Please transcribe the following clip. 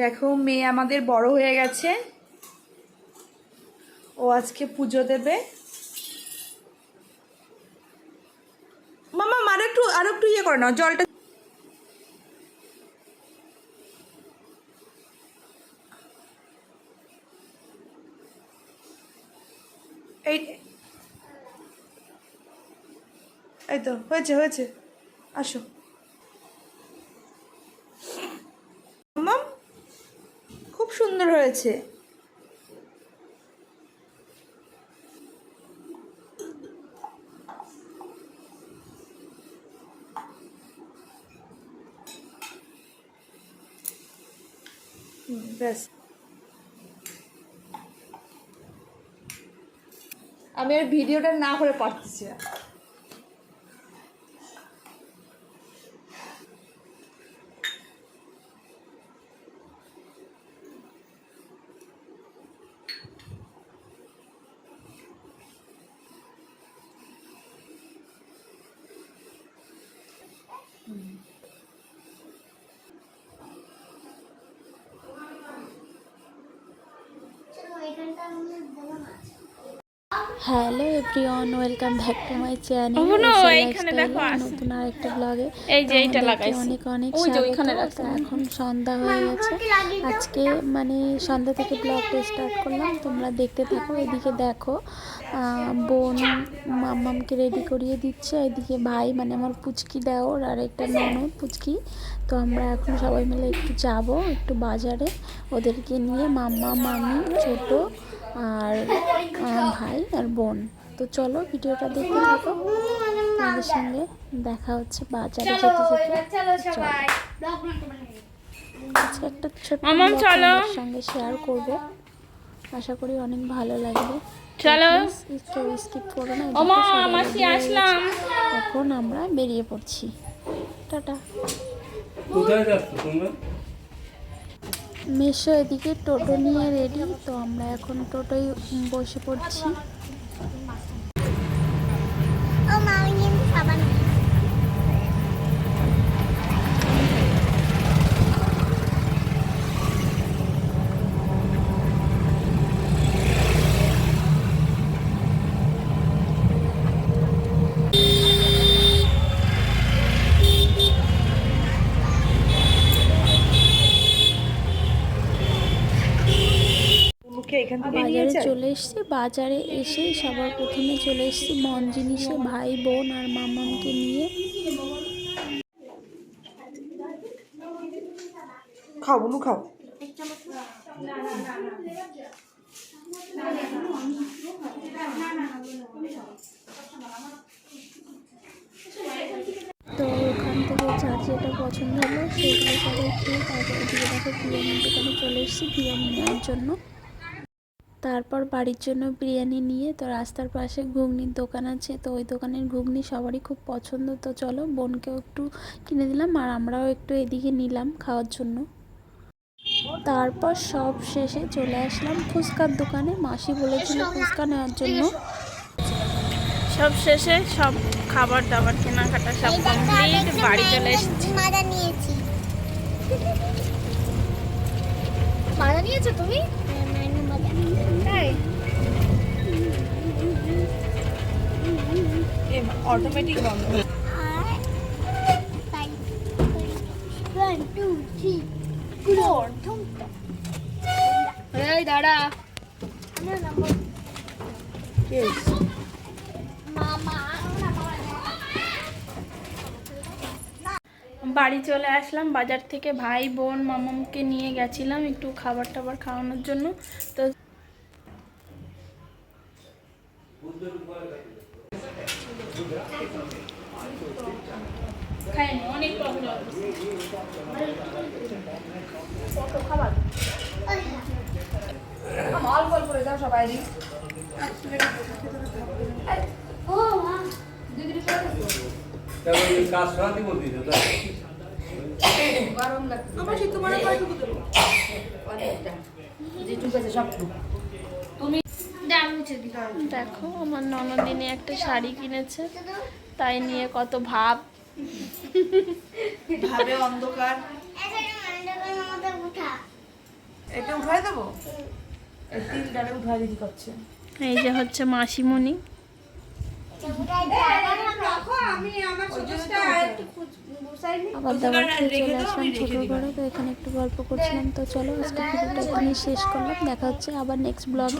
দেখো, মেয়ে আমাদের বড় হয়ে গেছে। ও আজকে পুজো দেবে। মামা আরও একটু আরও একটু ইয়ে করে নাও, জলটা। এই এই তো, হয়েছে হয়েছে। আসো। ব্যাস। আমি আর ভিডিওটা না করে পারতেছি না। Hello everyone welcome back to my channel এইখানে দেখো আছে। নতুন আরেকটা ব্লগে এই যে এইটা লাগাইছি। অনেক অনেক ওই যে স্বাগত। ওইখানে রাখছি। এখন সন্ধ্যা হয়ে গেছে আজকে মানে সন্ধ্যা থেকে ব্লগটা স্টার্ট করলাম তোমরা দেখতে থাকো এদিকে দেখো আহ, বোন মাম্মামকে রেডি করিয়ে দিচ্ছে এদিকে ভাই মানে আমার পুচকি দেওর আর একটা ননদ পুচকি তো আমরা এখন সবাই মিলে একটু যাব একটু বাজারে ওদেরকে নিয়ে মাম্মা মামি ছোট আর ভাই আর বোন। তো চলো ভিডিওটা দেখতে থাকো। আমাদের সঙ্গে দেখা হচ্ছে বাজারে যেতে যেতে। চলো। আজকে একটা ছোট্ট। তোমাদের সঙ্গে শেয়ার করব। আশা করি অনেক ভালো লাগবে। চলো। কেউ স্কিপ করো না আসলাম। এখন আমরা বেরিয়ে পড়ছি। টাটা। কোথায় যাচ্ছ তোমরা? মেশো এদিকে টোটো নিয়ে রেডি তো আমরা এখন টোটোয় বসে পড়ছি। এখান থেকে বাজারে চলে এসেছি। বাজারে এসে সবার প্রথমে চলে এসেছি মন জিনিসে ভাই বোন আর মামামকে নিয়ে। খাও বুনু খাও। তো ওখান থেকে যার যেটা পছন্দ হলো সেগুলো সবাই খেয়ে তারপরে দিকে দেখো বিরিয়ানির দোকানে চলে এসেছি বিরিয়ানি নেওয়ার জন্য। তারপর বাড়ির জন্য বিরিয়ানি নিয়ে তো রাস্তার পাশে ঘুগনির দোকান আছে তো ওই দোকানের ঘুগনি সবারই খুব পছন্দ। তো চলো বোনকেও একটু কিনে দিলাম আর আমরাও একটু এদিকে নিলাম খাওয়ার জন্য। তারপর সব শেষে চলে আসলাম ফুচকার দোকানে। মাসি বলেছিল ফুচকা নেওয়ার জন্য। সব শেষে সব খাবার দাবার কেনাকাটা সব কমপ্লিট বাড়ি চলে এসেছি। মাদা নিয়েছি। মারা নিয়েছো তুমি? তাই বাড়ি চলে আসলাম, বাজার থেকে ভাই, বোন, মামামকে নিয়ে গেছিলাম একটু খাবার টাবার খাওয়ানোর জন্য। তো খাইনি অনেক প্রবলেম অল্প অল্প করে দাও সবাই ও মা তারপর ওই কাজ সরাতে আমার তোমার কয়টুকু দেবো? দেখো আমার ননদিনী একটা শাড়ি কিনেছে তাই নিয়ে কত ভাব। ভাবে অন্ধকার। এটা উঠাই দেবো? এই তিল ডালে উঠাই দিতে করছে। এই যে হচ্ছে মাসিমণি। আবার দাবার খেয়ে চলে আসলাম ঘরে তো এখানে একটু গল্প করছিলাম তো চলো আজকে ভিডিওটা এখানেই শেষ করলাম। দেখা হচ্ছে আবার নেক্সট ব্লগে